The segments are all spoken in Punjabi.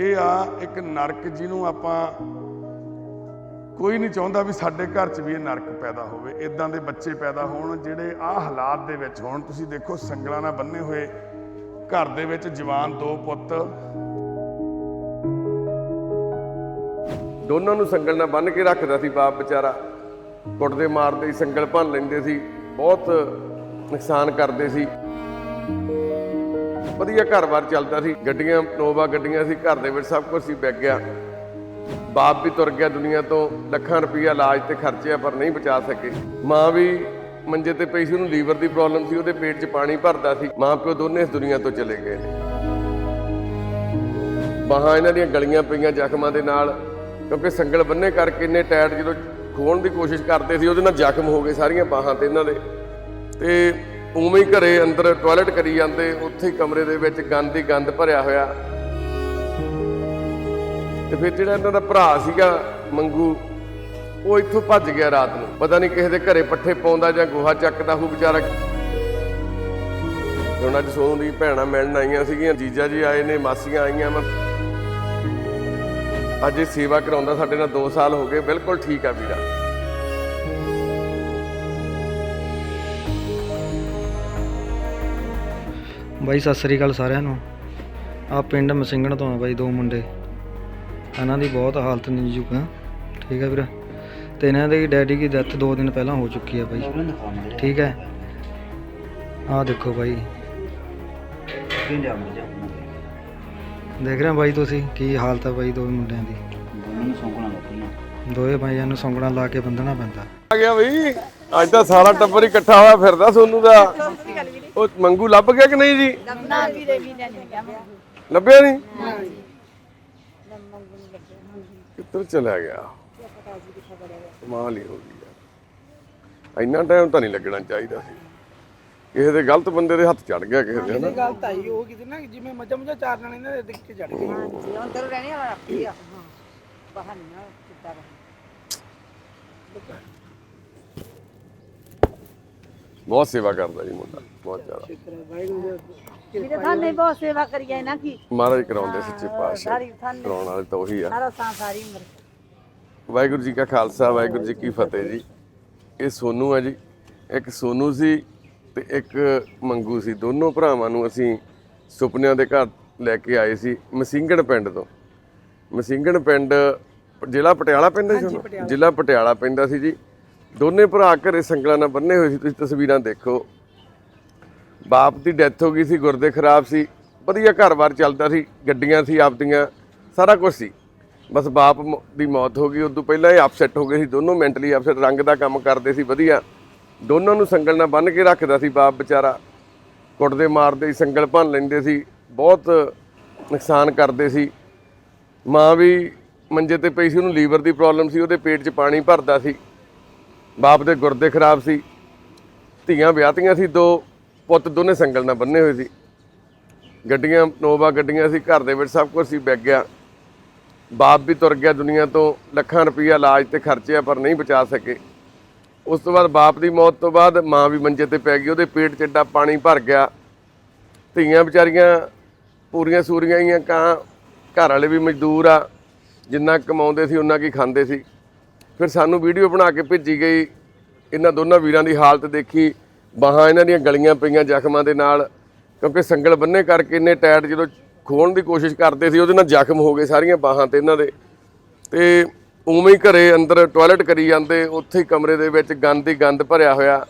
ਇਹ ਆ, ਇੱਕ ਨਰਕ ਜਿਹਨੂੰ ਆਪਾਂ ਕੋਈ ਨਹੀਂ ਚਾਹੁੰਦਾ ਵੀ ਸਾਡੇ ਘਰ 'ਚ ਵੀ ਇਹ ਨਰਕ ਪੈਦਾ ਹੋਵੇ ਇਦਾਂ ਦੇ ਬੱਚੇ ਪੈਦਾ ਹੋਣ ਜਿਹੜੇ ਆਹ ਹਾਲਾਤ ਦੇ ਵਿੱਚ ਹੋਣ। ਤੁਸੀਂ ਦੇਖੋ, ਸੰਗਲਾਂ ਨਾਲ ਬੰਨੇ ਹੋਏ ਘਰ ਦੇ ਵਿੱਚ ਜਵਾਨ ਦੋ ਪੁੱਤ। ਦੋਨਾਂ ਨੂੰ ਸੰਗਲ ਨਾਲ ਬੰਨ ਕੇ ਰੱਖਦਾ ਸੀ ਬਾਪ ਵਿਚਾਰਾ। ਕੁੱਟਦੇ ਮਾਰਦੇ ਸੰਗਲ ਭੰਨ ਲੈਂਦੇ ਸੀ, ਬਹੁਤ ਨੁਕਸਾਨ ਕਰਦੇ ਸੀ। ਵਧੀਆ ਘਰ-ਬਾਰ ਚੱਲਦਾ ਸੀ। ਗੱਡੀਆਂ, ਨੋਵਾ ਗੱਡੀਆਂ ਸੀ, ਘਰ ਦੇ ਵਿੱਚ ਸਭ ਕੁਝ ਸੀ ਵਿਕ ਗਿਆ। ਬਾਪ ਵੀ ਤੁਰ ਗਿਆ ਦੁਨੀਆ ਤੋਂ, ਲੱਖਾਂ ਰੁਪਈਆ ਇਲਾਜ ਤੇ ਖਰਚਿਆ ਪਰ ਨਹੀਂ ਬਚਾ ਸਕੇ। ਮਾਂ ਵੀ ਮੰਜੇ ਤੇ ਪਈ ਸੀ, ਉਹਨੂੰ ਲੀਵਰ ਦੀ ਪ੍ਰੋਬਲਮ ਸੀ, ਉਹਦੇ ਪੇਟ 'ਚ ਪਾਣੀ ਭਰਦਾ ਸੀ। ਮਾਂ ਪਿਓ ਦੋਨੇ ਇਸ ਦੁਨੀਆ ਤੋਂ ਚਲੇ ਗਏ। ਬਾਹਾਂ ਇਹਨਾਂ ਦੀਆਂ ਗਲੀਆਂ ਪਈਆਂ ਜ਼ਖਮਾਂ ਦੇ ਨਾਲ, ਕਿਉਂਕਿ ਸੰਗਲ ਬੰਨੇ ਕਰਕੇ ਇੰਨੇ ਟਾਇਰ ਜਦੋਂ ਖੋਣ ਦੀ ਕੋਸ਼ਿਸ਼ ਕਰਦੇ ਸੀ, ਉਹਦੇ ਨਾਲ ਜ਼ਖਮ ਹੋ ਗਏ ਸਾਰੀਆਂ ਬਾਹਾਂ ਤੇ ਇਹਨਾਂ ਦੇ। ਤੇ ਉਵੇਂ ਹੀ ਘਰੇ ਅੰਦਰ ਟਾਇਲਟ ਕਰੀ ਜਾਂਦੇ, ਉੱਥੇ ਹੀ ਕਮਰੇ ਦੇ ਵਿੱਚ ਗੰਦ ਹੀ ਗੰਦ ਭਰਿਆ ਹੋਇਆ। ਤੇ ਫਿਰ ਜਿਹੜਾ ਇਹਨਾਂ ਦਾ ਭਰਾ ਸੀਗਾ ਮੰਗੂ, ਉਹ ਇੱਥੋਂ ਭੱਜ ਗਿਆ ਰਾਤ ਨੂੰ। ਪਤਾ ਨਹੀਂ ਕਿਸੇ ਦੇ ਘਰੇ ਪੱਠੇ ਪਾਉਂਦਾ ਜਾਂ ਗੋਹਾ ਚੱਕਦਾ ਹੋਊ ਵਿਚਾਰਾ। ਹੁਣ ਅੱਜ ਸੋਨੂੰ ਦੀ ਭੈਣਾਂ ਮਿਲਣ ਆਈਆਂ ਸੀਗੀਆਂ, ਜੀਜਾ ਜੀ ਆਏ ਨੇ, ਮਾਸੀਆਂ ਆਈਆਂ ਮੈਂ ਅੱਜ ਸੇਵਾ ਕਰਾਉਂਦਾ ਸਾਡੇ ਨਾਲ 2 ਸਾਲ ਹੋ ਗਏ, ਬਿਲਕੁਲ ਠੀਕ ਆ ਵੀਰਾ। ਬਾਈ, ਸਤਿ ਸ੍ਰੀ ਅਕਾਲ ਸਾਰਿਆਂ ਨੂੰ। ਆ ਪਿੰਡ ਮਸਿੰਗਣ ਤੋਂ ਆ ਬਾਈ, ਦੋ ਮੁੰਡੇ। ਇਹਨਾਂ ਦੀ ਬਹੁਤ ਹਾਲਤ ਨਾਜ਼ੁਕ ਆ। ਠੀਕ ਹੈ ਵੀਰ। ਤੇ ਇਹਨਾਂ ਦੇ ਡੈਡੀ ਦੀ ਡੈਥ 2 ਦਿਨ ਪਹਿਲਾਂ ਹੋ ਚੁੱਕੀ ਆ ਬਾਈ। ਠੀਕ ਹੈ ਆ ਦੇਖੋ ਬਾਈ। ਦੇਖ ਰਹੇ ਬਾਈ ਤੁਸੀਂ, ਕੀ ਹਾਲਤ ਆ ਬਾਈ ਦੋ ਮੁੰਡਿਆਂ ਦੀ। ਦੋਏ ਬਾਈਆਂ ਨੂੰ ਸੌਂਗਣਾ ਲਾ ਕੇ ਬੰਦਣਾ ਪੈਂਦਾ। ਆ ਗਿਆ ਬਈ। ਅੱਜ ਤਾਂ ਸਾਰਾ ਟੱਬਰ ਇਕੱਠਾ ਹੋਇਆ ਫਿਰਦਾ ਸੋਨੂੰ ਦਾ। ਉਹ ਮੰਗੂ ਲੱਭ ਗਿਆ ਕਿ ਨਹੀਂ ਜੀ? ਨਾ ਵੀਰੇ ਵੀ ਨਹੀਂ ਗਿਆ ਲੱਭਿਆ ਨਹੀਂ? ਕਿੱਧਰ ਚਲਾ ਗਿਆ? ਕਮਾਲ ਹੀ ਹੋ ਗਈ ਯਾਰ। ਇੰਨਾ ਟਾਈਮ ਤਾਂ ਨਹੀਂ ਲੱਗਣਾ ਚਾਹੀਦਾ ਸੀ। ਕਿਸੇ ਦੇ ਗਲਤ ਬੰਦੇ ਦੇ ਹੱਥ ਚੜ ਗਿਆ ਕਿਸੇ ਦੇ ਹਨਾ? ਗੱਲ ਤਾਂ ਹੀ ਉਹ ਕਿਤੇ ਨਾ ਜਿਵੇਂ ਮੱਝਾਂ ਮੁੱਝਾਂ ਚਾਰਨ ਇਹਨਾਂ ਦੇ ਦਿੱਕੇ ਚੜ ਗਏ। ਅੰਦਰ ਰਹਿਣੇ ਵਾਲਾ ਰੱਖੀ ਆ। ਬਾਹਰ ਨਾ ਕਿੱਦਾਂ ਬਹੁਤ ਸੇਵਾ ਕਰਦਾ ਜੀ ਮੁੰਡਾ ਬਹੁਤ ਜ਼ਿਆਦਾ। ਵੀਰੇ ਥਾਨੇ ਬਹੁਤ ਸੇਵਾ ਕਰੀ ਹੈ ਨਾ ਕੀ ਮਹਾਰਾਜ ਕਰਾਉਂਦੇ ਸੱਚੇ ਪਾਤਸ਼ਾਹ ਸਾਰੀ ਥਾਨੇ ਕਰਾਉਣ ਵਾਲੇ ਤਾਂ ਉਹੀ ਆ। ਸਾਰਾ ਸਾਂ ਸਾਰੀ ਉਮਰ। ਵਾਹਿਗੁਰੂ ਜੀ ਕਾ ਖਾਲਸਾ ਵਾਹਿਗੁਰੂ ਜੀ ਕੀ ਫਤਿਹ ਜੀ। ਇਹ ਸੋਨੂ ਹੈ ਜੀ ਇੱਕ ਸੋਨੂ ਸੀ ਤੇ ਇੱਕ ਮੰਗੂ ਸੀ। ਦੋਨੋਂ ਭਰਾਵਾਂ ਨੂੰ ਅਸੀਂ ਸੁਪਨਿਆਂ ਦੇ ਘਰ ਲੈ ਕੇ ਆਏ ਸੀ ਮਸਿੰਗਣ ਪਿੰਡ ਤੋਂ। ਮਸਿੰਗਣ ਪਿੰਡ ਜ਼ਿਲ੍ਹਾ ਪਟਿਆਲਾ ਪੈਂਦਾ ਸੀ? ਜ਼ਿਲ੍ਹਾ ਪਟਿਆਲਾ ਪੈਂਦਾ ਸੀ ਜੀ। ਦੋਨੇ ਭਰਾ ਘਰੇ ਸੰਗਲਾਂ ਨਾਲ ਬੰਨੇ ਹੋਏ ਸੀ, ਤੁਸੀਂ ਤਸਵੀਰਾਂ ਦੇਖੋ। ਬਾਪ ਦੀ ਡੈਥ ਹੋ ਗਈ ਸੀ, ਗੁਰਦੇ ਖਰਾਬ ਸੀ, ਵਧੀਆ ਘਰ-ਬਾਰ ਚੱਲਦਾ ਸੀ, ਗੱਡੀਆਂ ਸੀ ਆਪਦੀਆਂ, ਸਾਰਾ ਕੁਝ ਸੀ। ਬਸ ਬਾਪ ਦੀ ਮੌਤ ਹੋ ਗਈ, ਉਦੋਂ ਪਹਿਲਾਂ ਇਹ ਅਪਸੈਟ ਹੋ ਗਏ ਸੀ, ਦੋਨੋਂ ਮੈਂਟਲੀ ਅਪਸੈਟ ਰੰਗ ਦਾ ਕੰਮ ਕਰਦੇ ਸੀ, ਵਧੀਆ। ਦੋਨਾਂ ਨੂੰ ਸੰਗਲ ਨਾਲ ਬੰਨ ਕੇ ਰੱਖਦਾ ਸੀ ਬਾਪ ਵਿਚਾਰਾ। ਕੁੱਟਦੇ ਮਾਰਦੇ ਸੀ, ਸੰਗਲ ਭੰਨ ਲੈਂਦੇ ਸੀ, ਬਹੁਤ ਨੁਕਸਾਨ ਕਰਦੇ ਸੀ। ਮਾਂ ਵੀ ਮੰਜੇ ਤੇ ਪਈ ਸੀ, ਉਹਨੂੰ ਲੀਵਰ ਦੀ ਪ੍ਰੋਬਲਮ ਸੀ, ਉਹਦੇ ਪੇਟ 'ਚ ਪਾਣੀ ਭਰਦਾ ਸੀ। ਬਾਪ ਦੇ ਗੁਰਦੇ ਖਰਾਬ ਸੀ, ਧੀਆਂ ਵਿਆਹਤੀਆਂ ਸੀ, ਦੋ ਪੁੱਤ ਦੋਨੇ ਸੰਗਲ ਨਾਲ ਬੰਨੇ ਹੋਏ ਸੀ। ਗੱਡੀਆਂ, ਨੋਵਾ ਗੱਡੀਆਂ ਸੀ, ਘਰ ਦੇ ਵਿੱਚ ਸਭ ਕੁਝ ਸੀ, ਵਿਕ ਗਿਆ। ਬਾਪ ਵੀ ਤੁਰ ਗਿਆ ਦੁਨੀਆ ਤੋਂ, ਲੱਖਾਂ ਰੁਪਈਆ ਇਲਾਜ ਤੇ ਖਰਚਿਆ ਪਰ ਨਹੀਂ ਬਚਾ ਸਕੇ। ਉਸ ਤੋਂ ਬਾਅਦ ਬਾਪ ਦੀ ਮੌਤ ਤੋਂ ਬਾਅਦ ਮਾਂ ਵੀ ਮੰਜੇ ਤੇ ਪੈ ਗਈ, ਉਹਦੇ ਪੇਟ 'ਚ ਏਡਾ ਪਾਣੀ ਭਰ ਗਿਆ। ਧੀਆਂ ਵਿਚਾਰੀਆਂ ਪੂਰੀਆਂ ਸੂਰੀਆਂ ਹੀ ਕਾਂ ਘਰ ਵਾਲੇ ਵੀ ਮਜ਼ਦੂਰ ਆ, ਜਿੰਨਾ ਕਮਾਉਂਦੇ ਸੀ, ਉਹਨਾਂ ਕੀ ਖਾਂਦੇ ਸੀ। ਫਿਰ ਸਾਨੂੰ ਵੀਡੀਓ ਬਣਾ ਕੇ ਭੇਜੀ ਗਈ। ਇਹਨਾਂ ਦੋਨਾਂ ਵੀਰਾਂ ਦੀ ਹਾਲਤ ਦੇਖੀ। ਬਾਹਾਂ ਇਹਨਾਂ ਦੀਆਂ ਗਲੀਆਂ ਪਈਆਂ ਜ਼ਖਮਾਂ ਦੇ ਨਾਲ, ਕਿਉਂਕਿ ਸੰਗਲ ਬੰਨੇ ਕਰਕੇ ਇੰਨੇ ਟਾਇਰ ਜਦੋਂ ਖੋਣ ਦੀ ਕੋਸ਼ਿਸ਼ ਕਰਦੇ ਸੀ, ਉਹਦੇ ਨਾਲ ਜ਼ਖਮ ਹੋ ਗਏ ਸਾਰੀਆਂ ਬਾਹਾਂ ਤੇ ਇਹਨਾਂ ਦੇ। ਤੇ ਉਵੇਂ ਹੀ ਘਰੇ ਅੰਦਰ ਟਾਇਲਟ ਕਰੀ ਜਾਂਦੇ, ਉੱਥੇ ਹੀ ਕਮਰੇ ਦੇ ਵਿੱਚ ਗੰਦ ਹੀ ਗੰਦ ਭਰਿਆ ਹੋਇਆ।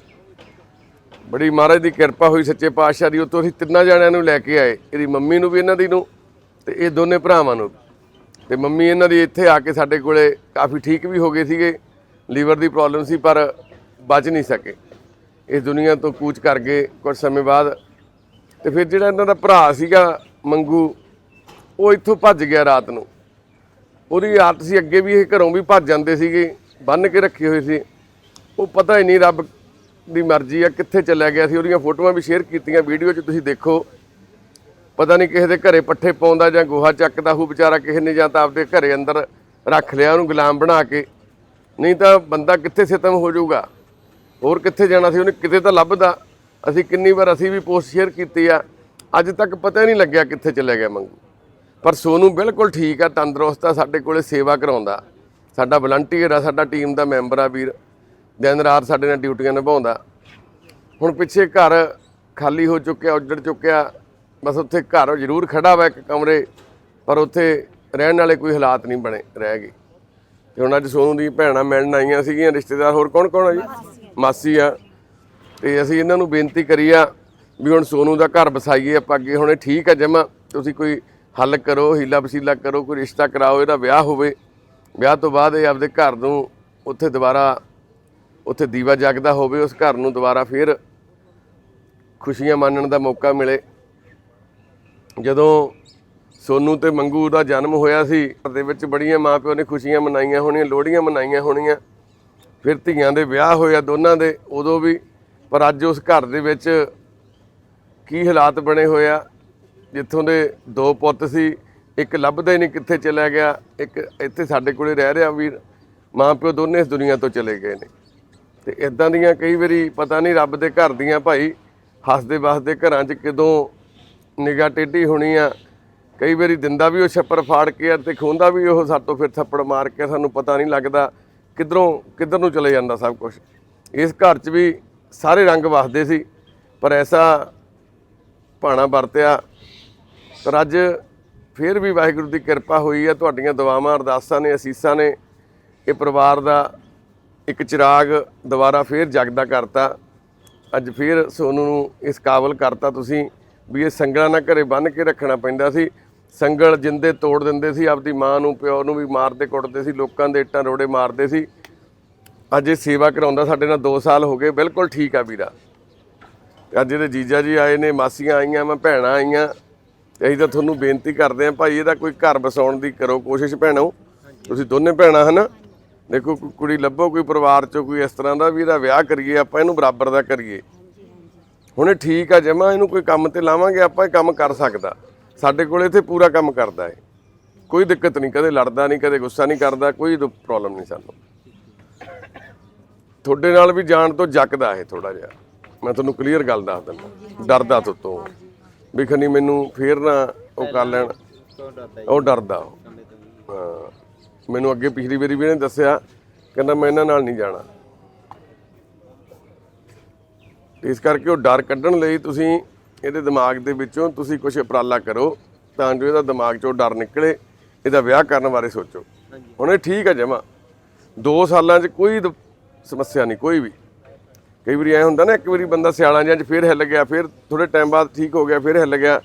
ਬੜੀ ਮਹਾਰਾਜ ਦੀ ਕਿਰਪਾ ਹੋਈ ਸੱਚੇ ਪਾਤਸ਼ਾਹ ਦੀ ਉਤੋਂ ਅਸੀਂ ਤਿੰਨਾਂ ਜਣਿਆਂ ਨੂੰ ਲੈ ਕੇ ਆਏ, ਇਹਦੀ ਮੰਮੀ ਨੂੰ ਵੀ ਇਹਨਾਂ ਦੀ ਨੂੰ, ਤੇ ਇਹ ਦੋਨੇ ਭਰਾਵਾਂ ਨੂੰ ਤੇ ਮੰਮੀ ਇਹਨਾਂ ਦੀ ਇੱਥੇ ਆ ਕੇ ਸਾਡੇ ਕੋਲੇ ਕਾਫੀ ਠੀਕ ਵੀ ਹੋ ਗਏ ਸੀਗੇ, ਲੀਵਰ ਦੀ ਪ੍ਰੋਬਲਮ ਸੀ, ਪਰ ਬਚ ਨਹੀਂ ਸਕੇ। ਇਸ ਦੁਨੀਆ ਤੋਂ ਕੂਚ ਕਰ ਗਏ ਕੁਝ ਸਮੇਂ ਬਾਅਦ ਤੇ ਫਿਰ ਜਿਹੜਾ ਇਹਨਾਂ ਦਾ ਭਰਾ ਸੀਗਾ ਮੰਗੂ, ਉਹ ਇੱਥੋਂ ਭੱਜ ਗਿਆ ਰਾਤ ਨੂੰ। ਉਹਦੀ ਆਦਤ ਸੀ ਅੱਗੇ ਵੀ ਇਹ ਘਰੋਂ ਵੀ ਭੱਜ ਜਾਂਦੇ ਸੀਗੇ ਬੰਨ ਕੇ ਰੱਖੇ ਹੋਏ ਸੀ। ਉਹ ਪਤਾ ਹੀ ਨਹੀਂ ਰੱਬ ਦੀ ਮਰਜ਼ੀ ਆ ਕਿੱਥੇ ਚੱਲਿਆ ਗਿਆ ਸੀ। ਉਹਦੀਆਂ ਫੋਟੋਆਂ ਵੀ ਸ਼ੇਅਰ ਕੀਤੀਆਂ, ਵੀਡੀਓ 'ਚ ਤੁਸੀਂ ਦੇਖੋ। ਪਤਾ ਨਹੀਂ ਕਿਸੇ ਦੇ ਘਰੇ ਪੱਠੇ ਪਾਉਂਦਾ ਜਾਂ ਗੋਹਾ ਚੱਕਦਾ ਹੋਊ, ਵਿਚਾਰਾ ਕਿਸੇ ਨੇ ਜਾਂ ਤਾਂ ਆਪਦੇ ਘਰੇ ਅੰਦਰ ਰੱਖ ਲਿਆ ਉਹਨੂੰ ਗੁਲਾਮ ਬਣਾ ਕੇ। ਨਹੀਂ ਤਾਂ ਬੰਦਾ ਕਿੱਥੇ ਸਿਤਮ ਹੋ ਜਾਊਗਾ? ਹੋਰ ਕਿੱਥੇ ਜਾਣਾ ਸੀ? ਉਹਨੇ ਕਿਤੇ ਤਾਂ ਲੱਭਦਾ। ਅਸੀਂ ਕਿੰਨੀ ਵਾਰ ਅਸੀਂ ਵੀ ਪੋਸਟ ਸ਼ੇਅਰ ਕੀਤੀ ਆ। ਅੱਜ ਤੱਕ ਪਤਾ ਨਹੀਂ ਲੱਗਿਆ ਕਿੱਥੇ ਚਲੇ ਗਿਆ ਮੰਗੂ। ਪਰ ਸੋਨੂੰ ਬਿਲਕੁਲ ਠੀਕ ਆ, ਤੰਦਰੁਸਤ ਆ, ਸਾਡੇ ਕੋਲੇ ਸੇਵਾ ਕਰਾਉਂਦਾ। ਸਾਡਾ ਵਲੰਟੀਅਰ ਆ, ਸਾਡਾ ਟੀਮ ਦਾ ਮੈਂਬਰ ਆ ਵੀਰ। ਦਿਨ ਰਾਤ ਸਾਡੇ ਨਾਲ ਡਿਊਟੀਆਂ ਨਿਭਾਉਂਦਾ। ਹੁਣ ਪਿੱਛੇ ਘਰ ਖਾਲੀ ਹੋ ਚੁੱਕਿਆ, ਉੱਜੜ ਚੁੱਕਿਆ। ਬਸ ਉੱਥੇ ਘਰ ਜ਼ਰੂਰ ਖੜਾ ਵਾ ਇੱਕ ਕਮਰੇ, ਪਰ ਉੱਥੇ ਰਹਿਣ ਵਾਲੇ ਕੋਈ ਹਾਲਾਤ ਨਹੀਂ ਬਣੇ, ਰਹਿ ਗਏ। ਤੇ ਹੁਣ ਅੱਜ ਸੋਨੂੰ ਦੀ ਭੈਣਾਂ ਮਿਲਣ ਆਈਆਂ ਸੀਗੀਆਂ, ਰਿਸ਼ਤੇਦਾਰ ਹੋਰ ਕੌਣ ਕੌਣ ਆ ਜੀ? ਮਾਸੀ ਆ। ਤੇ ਅਸੀਂ ਇਹਨਾਂ ਨੂੰ ਬੇਨਤੀ ਕਰੀ ਆ ਵੀ ਹੁਣ ਸੋਨੂੰ ਦਾ ਘਰ ਵਸਾਈਏ ਆਪਾਂ ਅੱਗੇ, ਹੁਣ ਇਹ ਠੀਕ ਆ ਜਮਾ, ਤੁਸੀਂ ਕੋਈ ਹੱਲ ਕਰੋ, ਹੀਲਾ ਵਸੀਲਾ ਕਰੋ, ਕੋਈ ਰਿਸ਼ਤਾ ਕਰਾਓ, ਇਹਦਾ ਵਿਆਹ ਹੋਵੇ। ਵਿਆਹ ਤੋਂ ਬਾਅਦ ਇਹ ਆਪਦੇ ਘਰ ਨੂੰ ਉੱਥੇ ਦੁਬਾਰਾ, ਉੱਥੇ ਦੀਵਾ ਜਗਦਾ ਹੋਵੇ, ਉਸ ਘਰ ਨੂੰ ਦੁਬਾਰਾ ਫਿਰ ਖੁਸ਼ੀਆਂ ਮਾਣਨ ਦਾ ਮੌਕਾ ਮਿਲੇ। ਜਦੋਂ ਸੋਨੂ ਤੇ ਮੰਗੂ ਦਾ ਜਨਮ ਹੋਇਆ ਸੀ, ਘਰ ਦੇ ਵਿੱਚ ਬੜੀਆਂ ਮਾਪਿਓ ਨੇ ਖੁਸ਼ੀਆਂ ਮਨਾਈਆਂ ਹੋਣੀਆਂ, ਲੋਹੜੀਆਂ ਮਨਾਈਆਂ ਹੋਣੀਆਂ। ਫਿਰ ਧੀਆਂ ਦੇ ਵਿਆਹ ਹੋਇਆ ਦੋਨਾਂ ਦੇ, ਉਦੋਂ ਵੀ, ਪਰ ਅੱਜ ਉਸ ਘਰ ਦੇ ਵਿੱਚ ਕੀ ਹਾਲਾਤ ਬਣੇ ਹੋਇਆ ਜਿੱਥੋਂ ਦੇ ਦੋ ਪੁੱਤ ਸੀ, ਇੱਕ ਲੱਭਦਾ ਹੀ ਨਹੀਂ ਕਿੱਥੇ ਚਲਾ ਗਿਆ, ਇੱਕ ਇੱਥੇ ਸਾਡੇ ਕੋਲੇ ਰਹਿ ਰਿਹਾ ਵੀਰ ਮਾਂ ਪਿਓ ਦੋਨੇ ਇਸ ਦੁਨੀਆ ਤੋਂ ਚਲੇ ਗਏ ਨੇ। ਤੇ ਇਦਾਂ ਦੀਆਂ ਕਈ ਵਾਰੀ ਪਤਾ ਨਹੀਂ ਰੱਬ ਦੇ ਘਰ ਦੀਆਂ ਭਾਈ ਹੱਸਦੇ ਵਸਦੇ ਘਰਾਂ 'ਚ ਕਿਦੋਂ ਨਿਗਾਹ ਟੇਢੀ ਹੋਣੀ ਆ। ਕਈ ਵਾਰੀ ਦਿੰਦਾ ਵੀ ਉਹ ਛੱਪਰ ਫਾੜ ਕੇ ਆ ਤੇ ਖੋਂਦਾ ਵੀ ਉਹ ਸਾਤੋਂ ਫਿਰ ਥੱਪੜ ਮਾਰ ਕੇ ਸਾਨੂੰ ਪਤਾ ਨਹੀਂ ਲੱਗਦਾ ਕਿੱਧਰੋਂ, ਕਿੱਧਰ ਨੂੰ ਚਲੇ ਜਾਂਦਾ ਸਭ ਕੁਝ ਇਸ ਘਰ 'ਚ ਵੀ ਸਾਰੇ ਰੰਗ ਵਸਦੇ ਸੀ, ਪਰ ਐਸਾ ਭਾਣਾ ਵਰਤਿਆ। ਪਰ ਅੱਜ ਫਿਰ ਵੀ ਵਾਹਿਗੁਰੂ ਦੀ ਕਿਰਪਾ ਹੋਈ ਹੈ ਤੁਹਾਡੀਆਂ ਦੁਆਵਾਂ, ਅਰਦਾਸਾਂ ਨੇ, ਅਸੀਸਾਂ ਨੇ, ਇਹ ਪਰਿਵਾਰ ਦਾ ਇੱਕ ਚਿਰਾਗ ਦੁਬਾਰਾ ਫੇਰ ਜਗਦਾ ਕਰਤਾ। ਅੱਜ ਫੇਰ ਸੋਨੂੰ ਨੂੰ ਇਸ ਕਾਬਲ ਕਰਤਾ ਤੁਸੀਂ। ਵੀ ਇਹ ਸੰਗਲਾਂ ਨਾਲ ਘਰੇ ਬੰਨ੍ਹ ਕੇ ਰੱਖਣਾ ਪੈਂਦਾ ਸੀ। ਸੰਗਲ ਜਿੰਦੇ ਤੋੜ ਦਿੰਦੇ ਸੀ, ਆਪਦੀ ਮਾਂ ਨੂੰ, ਪਿਓ ਨੂੰ ਵੀ ਮਾਰਦੇ ਕੁੱਟਦੇ ਸੀ, ਲੋਕਾਂ ਦੇ ਇੱਟਾਂ ਰੋੜੇ ਮਾਰਦੇ ਸੀ। ਅੱਜ ਇਹ ਸੇਵਾ ਕਰਾਉਂਦਾ ਸਾਡੇ ਨਾਲ 2 ਸਾਲ ਹੋ ਗਏ, ਬਿਲਕੁਲ ਠੀਕ ਆ ਵੀਰਾ। ਤੇ ਅੱਜ ਇਹਦੇ ਜੀਜਾ ਜੀ ਆਏ ਨੇ, ਮਾਸੀਆਂ ਆਈਆਂ, ਮੈਂ ਭੈਣਾਂ ਆਈਆਂ। ਅਸੀਂ ਤਾਂ ਤੁਹਾਨੂੰ ਬੇਨਤੀ ਕਰਦੇ ਆਂ ਭਾਈ ਇਹਦਾ ਕੋਈ ਘਰ ਬਸਾਉਣ ਦੀ ਕਰੋ ਕੋਸ਼ਿਸ਼ ਭੈਣੋ। ਤੁਸੀਂ ਦੋਨੇ ਭੈਣਾਂ ਹਨ। ਦੇਖੋ, ਕੋਈ ਕੁੜੀ ਲੱਭੋ, ਕੋਈ ਪਰਿਵਾਰ ਚੋਂ ਕੋਈ ਇਸ ਤਰ੍ਹਾਂ ਦਾ ਵੀ ਇਹਦਾ ਵਿਆਹ ਕਰੀਏ, ਆਪਾਂ ਇਹਨੂੰ ਬਰਾਬਰ ਦਾ ਕਰੀਏ। ਹੁਣ ਇਹ ਠੀਕ ਆ, ਜਮਾ ਇਹਨੂੰ ਕੋਈ ਕੰਮ ਤੇ ਲਾਵਾਂਗੇ, ਆਪਾਂ ਇਹ ਕੰਮ ਕਰ ਸਕਦਾ। ਸਾਡੇ ਕੋਲ ਇੱਥੇ ਪੂਰਾ ਕੰਮ ਕਰਦਾ ਹੈ ਕੋਈ ਦਿੱਕਤ ਨਹੀਂ, ਕਦੇ ਲੜਦਾ ਨਹੀਂ, ਕਦੇ ਗੁੱਸਾ ਨਹੀਂ ਕਰਦਾ, ਕੋਈ ਪ੍ਰੋਬਲਮ ਨਹੀਂ ਸਾਨੂੰ। ਤੁਹਾਡੇ ਨਾਲ ਵੀ ਜਾਣ ਤੋਂ ਜੱਕਦਾ ਇਹ ਥੋੜਾ ਜਿਹਾ। ਮੈਂ ਤੁਹਾਨੂੰ ਕਲੀਅਰ ਗੱਲ ਦੱਸ ਦਿੰਦਾ। ਡਰਦਾ ਤੋਂ ਵੀ ਖਨੀ ਮੈਨੂੰ ਫੇਰ ਨਾ ਉਹ ਕਰ ਲੈਣ। ਉਹ ਡਰਦਾ ਉਹ। ਮੈਨੂੰ ਅੱਗੇ ਪਿਛਲੀ ਵਾਰੀ ਵੀ ਇਹਨੇ ਦੱਸਿਆ, ਕਹਿੰਦਾ ਮੈਂ ਇਹਨਾਂ ਨਾਲ ਨਹੀਂ ਜਾਣਾ। ਇਸ ਕਰਕੇ ਉਹ ਡਰ ਕੱਢਣ ਲਈ ਤੁਸੀਂ ਇਹਦੇ ਦਿਮਾਗ ਦੇ ਵਿੱਚੋਂ ਤੁਸੀਂ ਕੁਝ ਉਪਰਾਲਾ ਕਰੋ ਤਾਂ ਜੋ ਇਹਦਾ ਦਿਮਾਗ ਚੋਂ ਡਰ ਨਿਕਲੇ ਇਹਦਾ ਵਿਆਹ ਕਰਨ ਬਾਰੇ ਸੋਚੋ। ਹੁਣ ਇਹ ਠੀਕ ਹੈ ਜਮਾ। 2 ਸਾਲਾਂ 'ਚ ਕੋਈ ਸਮੱਸਿਆ ਨਹੀਂ ਕੋਈ ਵੀ। ਕਈ ਵਾਰੀ ਐ ਹੁੰਦਾ ਨਾ ਇੱਕ ਵਾਰੀ ਬੰਦਾ ਸਿਆਲਾਂ ਜਿਹਾ 'ਚ ਫੇਰ ਹਿੱਲ ਗਿਆ ਫੇਰ ਥੋੜੇ ਟਾਈਮ ਬਾਅਦ ਠੀਕ ਹੋ ਗਿਆ ਫੇਰ ਹਿੱਲ ਗਿਆ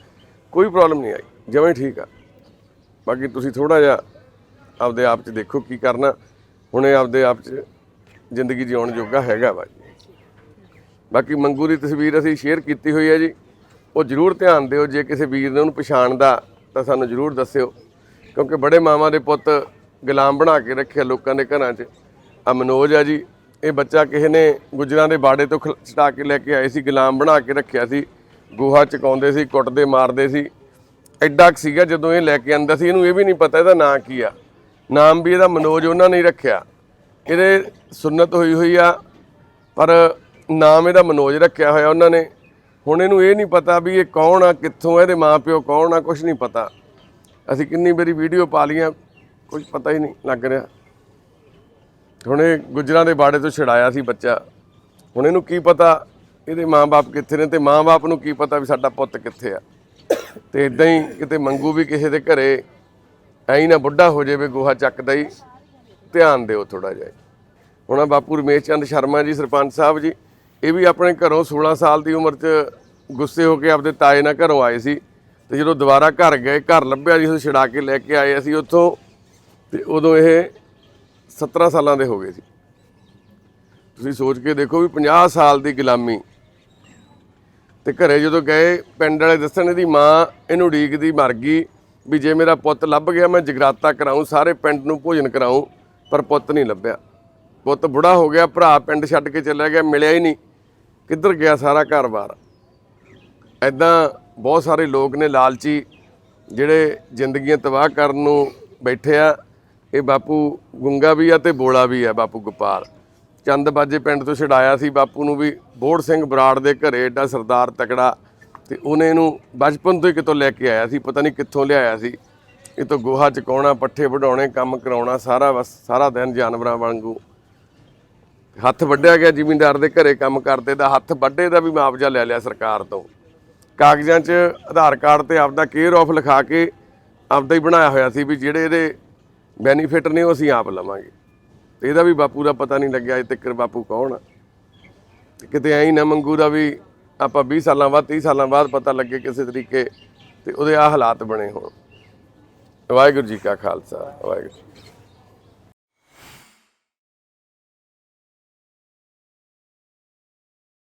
ਕੋਈ ਪ੍ਰੋਬਲਮ ਨਹੀਂ ਆਈ ਜਿਵੇਂ ਠੀਕ ਆ। ਬਾਕੀ ਤੁਸੀਂ ਥੋੜਾ ਜਿਹਾ ਆਪਦੇ ਆਪ 'ਚ ਦੇਖੋ ਕੀ ਕਰਨਾ। ਹੁਣ ਆਪਦੇ ਆਪ 'ਚ ਜ਼ਿੰਦਗੀ ਜਿਉਣ ਜੋਗਾ ਹੈਗਾ ਵਾ ਜੀ। ਬਾਕੀ ਮੰਗੂ ਦੀ ਤਸਵੀਰ ਅਸੀਂ ਸ਼ੇਅਰ ਕੀਤੀ ਹੋਈ ਹੈ ਜੀ। ਉਹ ਜਰੂਰ ਧਿਆਨ ਦਿਓ, ਜੇ ਕਿਸੇ ਵੀਰ ਨੇ ਉਹਨੂੰ ਪਛਾਣਦਾ, ਤਾਂ ਸਾਨੂੰ ਜਰੂਰ ਦੱਸਿਓ। ਕਿਉਂਕਿ ਬੜੇ ਮਾਵਾਂ ਦੇ ਪੁੱਤ ਗੁਲਾਮ ਬਣਾ ਕੇ ਰੱਖਿਆ ਲੋਕਾਂ ਦੇ ਘਰਾਂ 'ਚ। ਆ ਮਨੋਜ ਆ ਜੀ, ਇਹ ਬੱਚਾ ਕਿਸੇ ਨੇ ਗੁਜਰਾਂ ਦੇ ਬਾੜੇ ਤੋਂ ਖਿਲ- ਛਡਾ ਕੇ ਲੈ ਕੇ ਆਏ ਸੀ, ਗੁਲਾਮ ਬਣਾ ਕੇ ਰੱਖਿਆ ਸੀ। ਗੋਹਾ ਚਕਾਉਂਦੇ ਸੀ, ਕੁੱਟਦੇ ਮਾਰਦੇ ਸੀ। ਐਡਾ ਕੁ ਸੀਗਾ ਜਦੋਂ ਇਹ ਲੈ ਕੇ ਆਂਦਾ ਸੀ, ਇਹਨੂੰ ਇਹ ਵੀ ਨਹੀਂ ਪਤਾ ਇਹਦਾ ਨਾਂ ਕੀ ਆ। ਨਾਮ ਵੀ ਇਹਦਾ ਮਨੋਜ ਉਹਨਾਂ ਨੇ ਰੱਖਿਆ। ਇਹਦੇ ਸੁਨਤ ਹੋਈ ਹੋਈ ਆ, ਪਰ ਨਾਮ ਇਹਦਾ ਮਨੋਜ ਰੱਖਿਆ ਹੋਇਆ ਉਹਨਾਂ ਨੇ। ਹੁਣ ਇਹਨੂੰ ਇਹ ਨਹੀਂ ਪਤਾ ਵੀ ਇਹ ਕੌਣ ਆ, ਕਿੱਥੋਂ ਆ, ਇਹਦੇ ਮਾਪਿਓ ਕੌਣ ਆ ਕੁਝ ਨਹੀਂ ਪਤਾ। ਅਸੀਂ ਕਿੰਨੀ ਵਾਰੀ ਵੀਡੀਓ ਪਾ ਲੀਆਂ ਕੁਝ ਪਤਾ ਹੀ ਨਹੀਂ ਲੱਗ ਰਿਹਾ। ਹੁਣ ਇਹ ਗੁਜਰਾਂ ਦੇ ਬਾੜੇ ਤੋਂ ਛਡਾਇਆ ਸੀ ਬੱਚਾ। ਹੁਣ ਇਹਨੂੰ ਕੀ ਪਤਾ, ਇਹਦੇ ਮਾਪੇ ਕਿੱਥੇ ਨੇ ਤੇ ਮਾਪੇ ਨੂੰ ਕੀ ਪਤਾ ਵੀ ਸਾਡਾ ਪੁੱਤ ਕਿੱਥੇ ਆ। ਤੇ ਇਦਾਂ ਹੀ ਕਿਤੇ ਮੰਗੂ ਵੀ ਕਿਸੇ ਦੇ ਘਰੇ, ਐਂ ਨਾ ਬੁੱਢਾ ਹੋ ਜਾਵੇ, ਗੋਹਾ ਚੱਕਦਾ ਹੀ। ਧਿਆਨ ਦਿਓ ਥੋੜਾ ਜਿਹਾ। ਹੁਣ ਆਹ ਬਾਪੂ ਰਮੇਸ਼ ਚੰਦ ਸ਼ਰਮਾ ਜੀ, ਸਰਪੰਚ ਸਾਹਿਬ ਜੀ। ਇਹ ਵੀ ਆਪਣੇ ਘਰੋਂ 16 ਸਾਲ ਦੀ ਉਮਰ 'ਚ ਗੁੱਸੇ ਹੋ ਕੇ ਆਪਦੇ ਤਾਏ ਨਾਲ ਘਰੋਂ ਆਏ ਸੀ ਤੇ ਜਦੋਂ ਦੁਬਾਰਾ ਘਰ ਗਏ, ਘਰ ਲੱਭਿਆ ਜੀ ਉਹ ਛਡਾ ਕੇ ਲੈ ਕੇ ਆਏ ਅਸੀਂ ਉੱਥੋਂ ਤੇ ਉਦੋਂ ਇਹ 17 ਸਾਲਾਂ ਦੇ ਹੋ ਗਏ ਸੀ। ਤੁਸੀਂ ਸੋਚ ਕੇ ਦੇਖੋ ਵੀ 50 ਸਾਲ ਦੀ ਗੁਲਾਮੀ ਤੇ ਘਰੇ ਜਦੋਂ ਗਏ, ਪਿੰਡ ਵਾਲੇ ਦੱਸਣ ਇਹਦੀ ਮਾਂ ਇਹਨੂੰ ਉਡੀਕਦੀ, ਮਰ ਗਈ ਵੀ ਜੇ ਮੇਰਾ ਪੁੱਤ ਲੱਭ ਗਿਆ, ਮੈਂ ਜਗਰਾਤਾ ਕਰਾਉਂ ਸਾਰੇ ਪਿੰਡ ਨੂੰ ਭੋਜਨ ਕਰਾਉਂ ਪਰ ਪੁੱਤ ਨਹੀਂ ਲੱਭਿਆ। ਪੁੱਤ ਬੁੜਾ ਹੋ ਗਿਆ, ਭਰਾ ਪਿੰਡ ਛੱਡ ਕੇ ਚਲਿਆ ਗਿਆ, ਮਿਲਿਆ ਹੀ ਨਹੀਂ। ਕਿੱਧਰ ਗਿਆ ਸਾਰਾ ਘਰ-ਬਾਰ? ਐਦਾਂ ਬਹੁਤ ਸਾਰੇ ਲੋਕ ਨੇ ਲਾਲਚੀ, ਜਿਹੜੇ ਜ਼ਿੰਦਗੀਆਂ ਤਬਾਹ ਕਰਨ ਨੂੰ ਬੈਠੇ ਆ। ਇਹ ਬਾਪੂ ਗੁੰਗਾ ਵੀ ਆ ਤੇ ਬੋਲਾ ਵੀ ਆ, ਬਾਪੂ ਗੋਪਾਲ। ਚੰਦ ਬਾਜੇ ਪਿੰਡ ਤੋਂ ਛਡਾਇਆ ਸੀ ਬਾਪੂ ਨੂੰ ਵੀ, ਬੋੜ ਸਿੰਘ ਬਰਾੜ ਦੇ ਘਰੇ ਏਡਾ ਸਰਦਾਰ ਤਕੜਾ ਤੇ ਉਹਨੇ ਇਹਨੂੰ ਬਚਪਨ ਤੋਂ ਹੀ ਕਿਤੋਂ ਲੈ ਕੇ ਆਇਆ ਸੀ, ਪਤਾ ਨਹੀਂ ਕਿੱਥੋਂ ਲਿਆਇਆ ਸੀ। ਇਹ ਤੋਂ ਗੋਹਾ ਚਕਾਉਣਾ, ਪੱਠੇ ਵਢਾਉਣੇ, ਕੰਮ ਕਰਾਉਣਾ, ਸਾਰਾ ਬਸ, ਸਾਰਾ ਦਿਨ ਜਾਨਵਰਾਂ ਵਾਂਗੂ। ਹੱਥ ਵੱਢਿਆ ਗਿਆ ਜ਼ਿਮੀਂਦਾਰ ਦੇ ਘਰੇ ਕੰਮ ਕਰਦੇ ਦਾ ਹੱਥ ਵੱਢੇ ਦਾ ਵੀ ਮੁਆਵਜ਼ਾ ਲੈ ਲਿਆ ਸਰਕਾਰ ਤੋਂ। ਕਾਗਜ਼ਾਂ 'ਚ ਆਧਾਰ ਕਾਰਡ ਤੇ ਆਪਦਾ ਕੇਅਰ ਆਫ ਲਿਖਾ ਕੇ ਆਪਦਾ ਹੀ ਬਣਾਇਆ ਹੋਇਆ ਸੀ ਵੀ ਜਿਹੜੇ ਇਹਦੇ ਬੈਨੀਫਿਟ ਨੇ ਉਹ ਅਸੀਂ ਆਪ ਲਵਾਂਗੇ। ਤੇ ਇਹਦਾ ਵੀ ਬਾਪੂ ਦਾ ਪਤਾ ਨਹੀਂ ਲੱਗਿਆ ਅਜੇ ਤੱਕ ਬਾਪੂ ਕੌਣ ਆ। ਕਿਤੇ ਐਂ ਹੀ ਨਾ ਮੰਗੂ ਦਾ ਵੀ ਆਪਾਂ 20 ਸਾਲਾਂ ਬਾਅਦ 30 ਸਾਲਾਂ ਬਾਅਦ ਪਤਾ ਲੱਗੇ ਕਿਸੇ ਤਰੀਕੇ ਤੇ ਉਹਦੇ ਆ ਹਾਲਾਤ ਬਣੇ ਹੋਣ। ਵਾਹਿਗੁਰੂ ਜੀ ਕਾ ਖਾਲਸਾ, ਵਾਹਿਗੁਰੂ